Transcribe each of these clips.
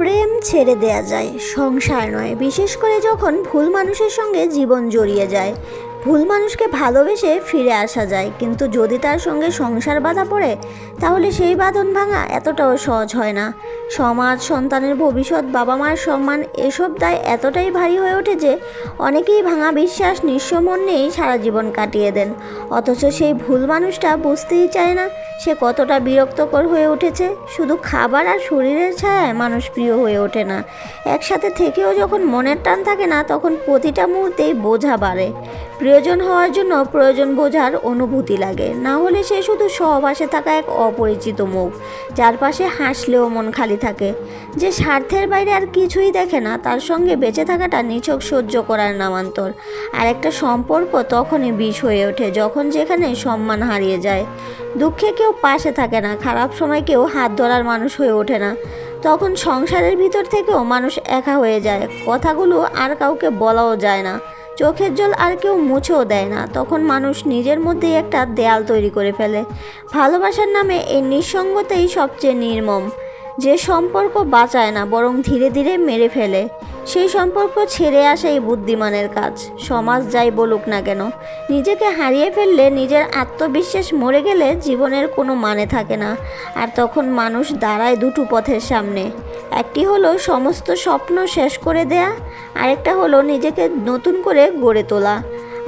প্রেম ছেড়ে দেয়া যায়, সংসার নয়। বিশেষ করে যখন ভুল মানুষের সঙ্গে জীবন জড়িয়ে যায়। ভুল মানুষকে ভালোবেসে ফিরে আসা যায়। কিন্তু যদি তার সঙ্গে সংসার বাধা পড়ে, তাহলে সেই বাঁধন ভাঙা এতটাও সহজ হয় না। সমাজ, সন্তানের ভবিষ্যৎ বাবা মার সম্মান এসব দায় এতটাই ভারী হয়ে ওঠে যে, অনেকেই ভাঙা বিশ্বাস নিঃস্ব মন নিয়েই সারা জীবন কাটিয়ে দেন। অথচ সেই ভুল মানুষটা বুঝতেই চায় না সে কতটা বিরক্তকর হয়ে উঠেছে। শুধু খাবার আর শরীরের ছায়ায় মানুষ প্রিয় হয়ে ওঠে না। একসাথে থেকেও যখন মনের টান থাকে না, তখন প্রতিটা মুহূর্তেই বোঝা বাড়ে। প্রিয়জন হওয়ার জন্য প্রয়োজন বোঝার অনুভূতি লাগে। না হলে সে শুধু সহবাসে থাকা এক অপরিচিত মুখ। যার পাশে হাসলেও মন খালি থাকে। যে স্বার্থের বাইরে আর কিছুই দেখে না, তার সঙ্গে বেঁচে থাকাটা নিছক সহ্য করার নামান্তর। আর একটা সম্পর্ক তখনই বিষ হয়ে ওঠে, যখন যেখানে সম্মান হারিয়ে যায়। দুঃখে কেউ পাশে থাকে না, খারাপ সময় কেউ হাত ধরার মানুষ হয়ে ওঠে না। তখন সংসারের ভিতর থেকেও মানুষ একা হয়ে যায়। কথাগুলো আর কাউকে বলাও যায় না। চোখের জল আর কেউ মুছেও দেয় না। তখন মানুষ নিজের মধ্যেই একটা দেয়াল তৈরি করে ফেলে। ভালোবাসার নামে এই নিঃসঙ্গতেই সবচেয়ে নির্মম। যে সম্পর্ক বাঁচায় না, বরং ধীরে ধীরে মেরে ফেলে। সেই সম্পর্ক ছেড়ে আসাই বুদ্ধিমানের কাজ। সমাজ যাই বলুক না কেন, নিজেকে হারিয়ে ফেললে নিজের আত্মবিশ্বাস মরে গেলে জীবনের কোনো মানে থাকে না। আর তখন মানুষ দাঁড়ায় দুটো পথের সামনে। একটি হলো সমস্ত স্বপ্ন শেষ করে দেয়া, আরেকটা হলো নিজেকে নতুন করে গড়ে তোলা।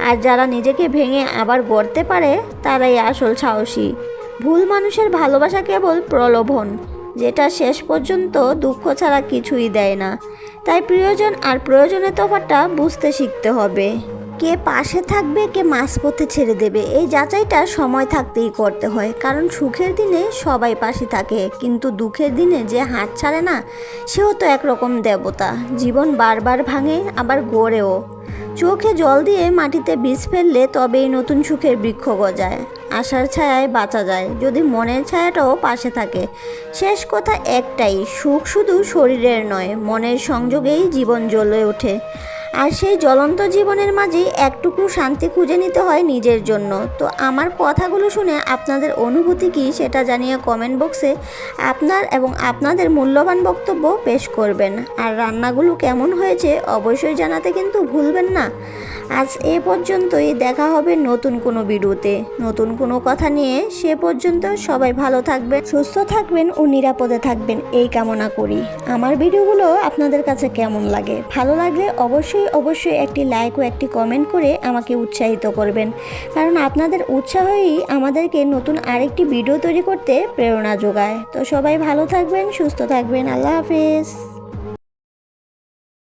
আর যারা নিজেকে ভেঙে আবার গড়তে পারে, তারাই আসল সাহসী। ভুল মানুষের ভালোবাসা কেবল প্রলোভন। যেটা শেষ পর্যন্ত দুঃখ ছাড়া কিছুই দেয় না। তাই প্রয়োজন আর প্রয়োজনের তফাৎটা বুঝতে শিখতে হবে। কে পাশে থাকবে, কে মাঝপথে ছেড়ে দেবে, এই যাচাইটা সময় থাকতেই করতে হয়। কারণ সুখের দিনে সবাই পাশে থাকে, কিন্তু দুঃখের দিনে যে হাত ছাড়ে না, সেও তো একরকম দেবতা। জীবন বারবার ভাঙে, আবার গড়েও। চোখে জল দিয়ে মাটিতে বীজ ফেললে তবেই নতুন সুখের বৃক্ষ গজায়। আশার ছায়ায় বাঁচা যায়, যদি মনের ছায়াটাও পাশে থাকে। শেষ কথা একটাই, সুখ শুধু শরীরের নয়, মনের সংযোগেই জীবন জ্বলে ওঠে। আর সেই জ্বলন্ত জীবনের মাঝে একটুকু শান্তি খুঁজে নিতে হয় নিজের জন্য। তো আমার কথাগুলো শুনে আপনাদের অনুভূতি কী সেটা জানিয়ে কমেন্ট বক্সে আপনার এবং আপনাদের মূল্যবান বক্তব্য পেশ করবেন। আর রান্নাগুলো কেমন হয়েছে অবশ্যই জানাতে কিন্তু ভুলবেন না। আজ এ পর্যন্তই, দেখা হবে নতুন কোনো ভিডিওতে। নতুন কোনো কথা নিয়ে সে পর্যন্ত সবাই ভালো থাকবেন, সুস্থ থাকবেন ও নিরাপদে থাকবেন, এই কামনা করি। আমার ভিডিওগুলো আপনাদের কাছে কেমন লাগে? ভালো লাগলে অবশ্যই অবশ্যই একটি লাইক ও একটি কমেন্ট করে আমাকে উৎসাহিত করবেন। কারণ আপনাদের উৎসাহই আমাদেরকে নতুন আরেকটি ভিডিও তৈরি করতে প্রেরণা যোগায়। তো সবাই ভালো থাকবেন, সুস্থ থাকবেন, আল্লাহ হাফিজ।